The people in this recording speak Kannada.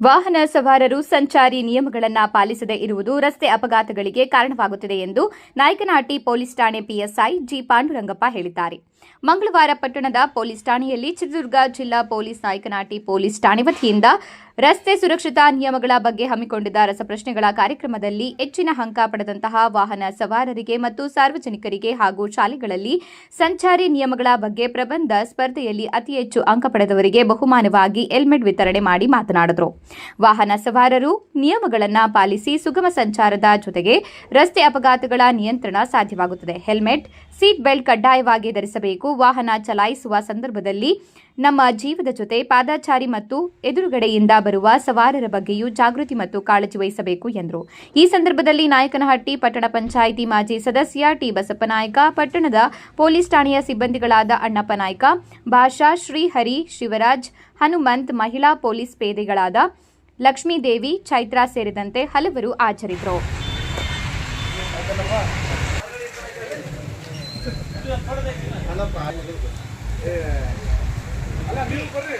ವಾಹನ ಸವಾರರು ಸಂಚಾರಿ ನಿಯಮಗಳನ್ನು ಪಾಲಿಸದೇ ಇರುವುದು ರಸ್ತೆ ಅಪಘಾತಗಳಿಗೆ ಕಾರಣವಾಗುತ್ತಿದೆ ಎಂದು ನಾಯಕನಹಟ್ಟಿ ಪೊಲೀಸ್ ಠಾಣೆ ಪಿಎಸ್ಐ ಜಿ ಪಾಂಡುರಂಗಪ್ಪ ಹೇಳಿದ್ದಾರೆ. ಮಂಗಳವಾರ ಪಟ್ಟಣದ ಪೊಲೀಸ್ ಠಾಣೆಯಲ್ಲಿ ಚಿತ್ರದುರ್ಗ ಜಿಲ್ಲಾ ಪೊಲೀಸ್ ನಾಯಕನಹಟ್ಟಿ ಪೊಲೀಸ್ ಠಾಣೆ ವತಿಯಿಂದ ರಸ್ತೆ ಸುರಕ್ಷತಾ ನಿಯಮಗಳ ಬಗ್ಗೆ ಹಮ್ಮಿಕೊಂಡಿದ್ದ ರಸಪ್ರಶ್ನೆಗಳ ಕಾರ್ಯಕ್ರಮದಲ್ಲಿ ಹೆಚ್ಚಿನ ಅಂಕ ಪಡೆದಂತಹ ವಾಹನ ಸವಾರರಿಗೆ ಮತ್ತು ಸಾರ್ವಜನಿಕರಿಗೆ ಹಾಗೂ ಶಾಲೆಗಳಲ್ಲಿ ಸಂಚಾರಿ ನಿಯಮಗಳ ಬಗ್ಗೆ ಪ್ರಬಂಧ ಸ್ಪರ್ಧೆಯಲ್ಲಿ ಅತಿ ಹೆಚ್ಚು ಅಂಕ ಪಡೆದವರಿಗೆ ಬಹುಮಾನವಾಗಿ ಹೆಲ್ಮೆಟ್ ವಿತರಣೆ ಮಾಡಿ ಮಾತನಾಡಿದರು. ವಾಹನ ಸವಾರರು ನಿಯಮಗಳನ್ನು ಪಾಲಿಸಿ ಸುಗಮ ಸಂಚಾರದ ಜೊತೆಗೆ ರಸ್ತೆ ಅಪಘಾತಗಳ ನಿಯಂತ್ರಣ ಸಾಧ್ಯವಾಗುತ್ತದೆ. ಹೆಲ್ಮೆಟ್ ಸೀಟ್ ಬೆಲ್ಟ್ ಕಡ್ಡಾಯವಾಗಿ ಧರಿಸಬೇಕು. ವಾಹನ ಚಲಾಯಿಸುವ ಸಂದರ್ಭದಲ್ಲಿ ನಮ್ಮ ಜೀವದ ಜೊತೆ ಪಾದಾಚಾರಿ ಮತ್ತು ಎದುರುಗಡೆಯಿಂದ ಬರುವ ಸವಾರರ ಬಗ್ಗೆಯೂ ಜಾಗೃತಿ ಮತ್ತು ಕಾಳಜಿ ವಹಿಸಬೇಕು ಎಂದರು. ಈ ಸಂದರ್ಭದಲ್ಲಿ ನಾಯಕನಹಟ್ಟಿ ಪಟ್ಟಣ ಪಂಚಾಯಿತಿ ಮಾಜಿ ಸದಸ್ಯ ಟಿ ಬಸಪ್ಪನಾಯಕ ಪಟ್ಟಣದ ಪೊಲೀಸ್ ಠಾಣೆಯ ಸಿಬ್ಬಂದಿಗಳಾದ ಅಣ್ಣಪ್ಪ ನಾಯ್ಕ, ಭಾಷಾ ಶ್ರೀಹರಿ ಶಿವರಾಜ್, ಹನುಮಂತ್, ಮಹಿಳಾ ಪೊಲೀಸ್ ಪೇದೆಗಳಾದ ಲಕ್ಷ್ಮೀದೇವಿ, ಚೈತ್ರಾ ಸೇರಿದಂತೆ ಹಲವರು ಹಾಜರಿದ್ದರು. ಅಲ್ಲ ನೀವು ಬರ್ರಿ